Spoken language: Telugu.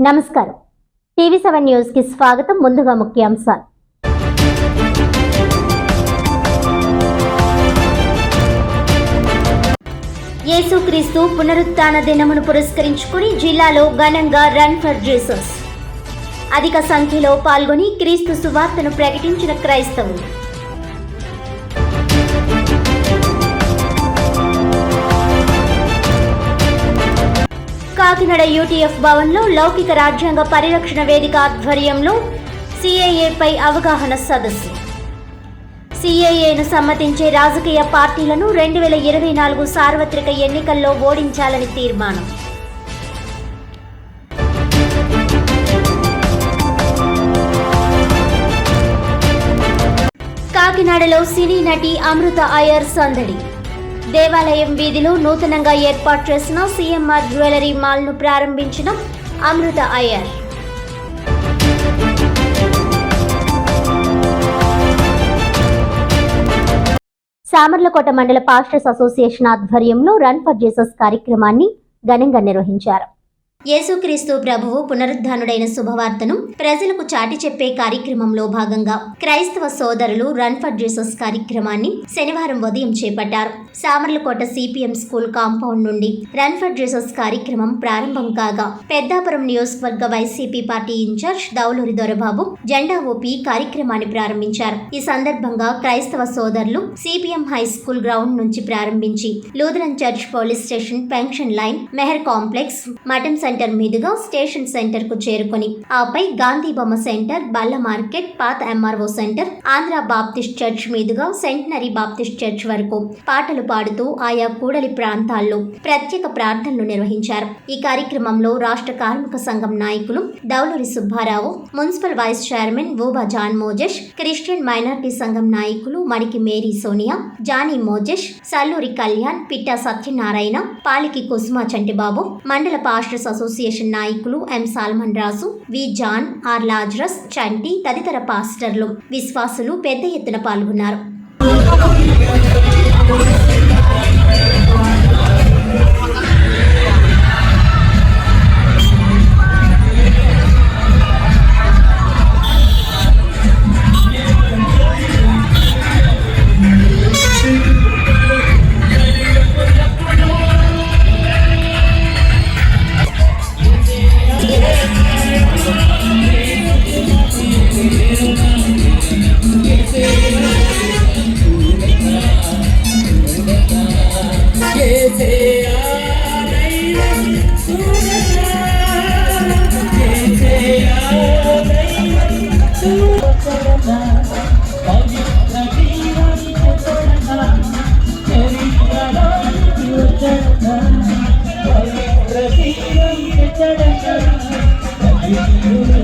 నమస్కారం. టీవీ సెవెన్ న్యూస్కి స్వాగతం. ముందుగా ముఖ్యాంశాలు. యేసుక్రీస్తు పునరుత్న దినమును పురస్కరించుకుని జిల్లాలో ఘనంగా రన్ ఫర్ జీసస్. అధిక సంఖ్యలో పాల్గొని క్రీస్తు సువార్తను ప్రకటించిన క్రైస్తవులు. కాకినాడ యూటీఎఫ్ భవన్లో లౌకిక రాజ్యాంగ పరిరక్షణ వేదిక ఆధ్వర్యంలో సిఏఏపై అవగాహన సదస్సు. సిఏఏను సమ్మతించే రాజకీయ పార్టీలను రెండు వేల ఇరవై నాలుగు సార్వత్రిక ఎన్నికల్లో ఓడించాలని తీర్మానం. కాకినాడలో సినీ నటి అమృత అయ్యర్ సందడి. దేవాలయం వీధిలో నూతనంగా ఏర్పాటు చేసిన సీఎంఆర్ జ్యువెలరీ మాల్ను ప్రారంభించిన అమృత అయ్యర్. సామర్లకోట మండల పాస్టర్స్ అసోసియేషన్ ఆధ్వర్యంలో రన్ ఫర్ జీసస్ కార్యక్రమాన్ని ఘనంగా నిర్వహించారు. యేసుక్రీస్తు ప్రభువు పునరుద్ధానుడైన శుభవార్తను ప్రజలకు చాటి చెప్పే కార్యక్రమంలో భాగంగా క్రైస్తవ సోదరులు రన్ ఫర్ జీసస్ కార్యక్రమాన్ని శనివారం ఉదయం చేపట్టారు. సామర్లకోట సిపిఎం స్కూల్ కాంపౌండ్ నుండి రన్ ఫర్ జీసస్ కార్యక్రమం ప్రారంభం కాగా పెద్దాపురం నియోజకవర్గ YCP party incharge Dauluri Dorababu జెండా ఊపి కార్యక్రమాన్ని ప్రారంభించారు. ఈ సందర్భంగా క్రైస్తవ సోదరులు సిపిఎం హై స్కూల్ గ్రౌండ్ నుంచి ప్రారంభించి Lutheran church police station pension line Mehar complex mutton centre మీదుగా స్టేషన్ సెంటర్కు చేరుకొని ఆపై గాంధీ బొమ్మ సెంటర్ బల్ల మార్కెట్ పాత MRO centre Andhra Baptist church మీదుగా సెంటనరీ బాప్టిస్ట్ చర్చ్ వరకు పాటలు పాడుతూ ఆయా కూడలి ప్రాంతాల్లో ప్రత్యేక ప్రార్థనలు నిర్వహించారు. ఈ కార్యక్రమంలో రాష్ట్ర కార్మిక సంఘం నాయకులు Dauluri Subbarao municipal vice chairman Vooba John Mojesh Christian minority సంఘం నాయకులు మడికి మేరీ సోనియా జానీ మోజెష్ సల్లూరి కళ్యాణ్ పిట్టా సత్యనారాయణ పాలికి కుసుమ చంటిబాబు మండల పాస్టర్స్ అసోసియేషన్ నాయకులు M Solomon Raju V John R Lazarus Chanti తదితర పాస్టర్లు. విశ్వాసులు పెద్ద ఎత్తున పాల్గొన్నారు. I